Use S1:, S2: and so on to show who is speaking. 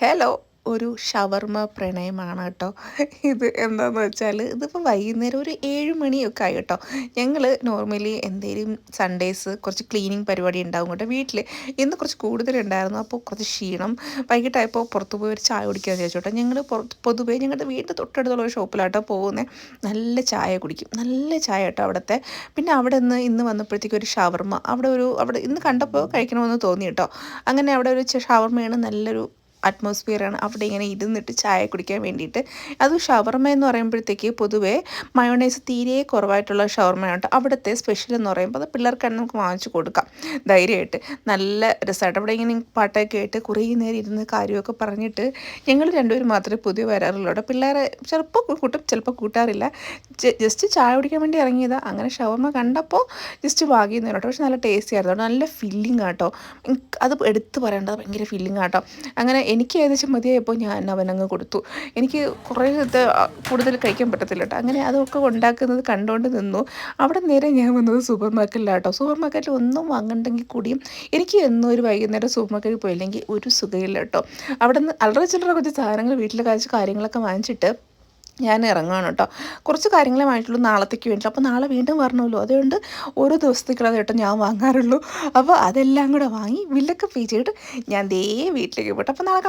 S1: Hello ഒരു ഷവർമ പ്രണയമാണ് കേട്ടോ. ഇത് എന്താണെന്ന് വെച്ചാൽ ഇതിപ്പോൾ വൈകുന്നേരം ഒരു ഏഴ് മണിയൊക്കെ ആയി കേട്ടോ. ഞങ്ങൾ നോർമലി എന്തെങ്കിലും സൺഡേസ് കുറച്ച് ക്ലീനിങ് പരിപാടി ഉണ്ടാവും കേട്ടോ വീട്ടിൽ ഇന്ന് കുറച്ച് കൂടുതലുണ്ടായിരുന്നു അപ്പോൾ കുറച്ച് ക്ഷീണം. വൈകിട്ടായപ്പോൾ പുറത്ത് പോയി ഒരു ചായ കുടിക്കാമെന്ന് വിചാരിച്ചു കേട്ടോ. ഞങ്ങൾ പൊതുവേ ഞങ്ങളുടെ വീട്ടിൽ തൊട്ടടുത്തുള്ള ഒരു ഷോപ്പിലാട്ടോ പോകുന്നത് നല്ല ചായ കുടിക്കും. നല്ല ചായ കേട്ടോ അവിടുത്തെ. പിന്നെ അവിടെ നിന്ന് ഇന്ന് വന്നപ്പോഴത്തേക്ക് ഒരു ഷവർമ. അവിടെ ഒരു അവിടെ ഇന്ന് കണ്ടപ്പോൾ കഴിക്കണമെന്ന് തോന്നി കേട്ടോ. അങ്ങനെ അവിടെ ഒരു ഷവർമയാണ് നല്ലൊരു അറ്റ്മോസ്ഫിയറാണ് അവിടെ ഇങ്ങനെ ഇരുന്നിട്ട് ചായ കുടിക്കാൻ വേണ്ടിയിട്ട്. അത് ഷവർമ എന്ന് പറയുമ്പോഴത്തേക്ക് പൊതുവേ മയോണൈസ് തീരെ കുറവായിട്ടുള്ള ഷവർമയാണ് അവിടുത്തെ സ്പെഷ്യൽ എന്ന് പറയുമ്പോൾ അത് പിള്ളേർക്കാണ് നമുക്ക് വാങ്ങിച്ചു കൊടുക്കാം. ധൈര്യമായിട്ട്. നല്ല രസമായിട്ട്. അവിടെ ഇങ്ങനെ പാട്ടൊക്കെ കേട്ട് കുറേ നേരം ഇരുന്ന് കാര്യമൊക്കെ പറഞ്ഞിട്ട് ഞങ്ങൾ രണ്ടുപേരും മാത്രമേ പുതിയ വരാറുള്ളൂ അവിടെ പിള്ളേരെ ചിലപ്പോൾ കൂട്ടും ചിലപ്പോൾ കൂട്ടാറില്ല. ജസ്റ്റ് ചായ കുടിക്കാൻ വേണ്ടി ഇറങ്ങിയതാണ് അങ്ങനെ ഷവർമ കണ്ടപ്പോൾ ജസ്റ്റ് വാങ്ങി കേട്ടോ. പക്ഷെ നല്ല ടേസ്റ്റി ആയിരുന്നു. നല്ല ഫില്ലിംഗ് ആട്ടോ അത് എടുത്ത് പറയേണ്ടത് ഭയങ്കര ഫില്ലിംഗ് ആട്ടോ അങ്ങനെ എനിക്ക് ഏകദേശം മതിയായപ്പോൾ ഞാൻ അവനങ്ങ് കൊടുത്തു. എനിക്ക് കുറേ ഇത് കൂടുതൽ കഴിക്കാൻ പറ്റത്തില്ല കേട്ടോ. അങ്ങനെ അതൊക്കെ ഉണ്ടാക്കുന്നത് കണ്ടുകൊണ്ട് നിന്നു. അവിടെ നേരെ ഞാൻ വന്നത് സൂപ്പർ മാർക്കറ്റിലാട്ടോ സൂപ്പർ മാർക്കറ്റിൽ ഒന്നും വാങ്ങണ്ടെങ്കിൽ കൂടിയും എനിക്ക് എന്നും ഒരു വൈകുന്നേരം സൂപ്പർ മാർക്കറ്റിൽ പോയില്ലെങ്കിൽ ഒരു സുഖമില്ല കേട്ടോ. അവിടെ നിന്ന് അല്ലറ ചില്ലറ കുറച്ച് സാധനങ്ങൾ വീട്ടിൽ കഴിച്ച കാര്യങ്ങളൊക്കെ വാങ്ങിച്ചിട്ട് ഞാൻ ഇറങ്ങുകയാണ് കേട്ടോ. കുറച്ച് കാര്യങ്ങളെ വാങ്ങിയിട്ടുള്ളൂ നാളത്തേക്ക് വേണ്ടിയിട്ട് അപ്പോൾ നാളെ വീണ്ടും വരണമല്ലോ. അതുകൊണ്ട് ഓരോ ദിവസത്തേക്കുള്ളത് കേട്ടോ ഞാൻ വാങ്ങാറുള്ളൂ. അപ്പോൾ അതെല്ലാം കൂടെ വാങ്ങി ബില്ലൊക്കെ പേ ചെയ്തിട്ട് ഞാൻ ദേ വീട്ടിലേക്ക് പോട്ടെ. അപ്പോൾ നാളെ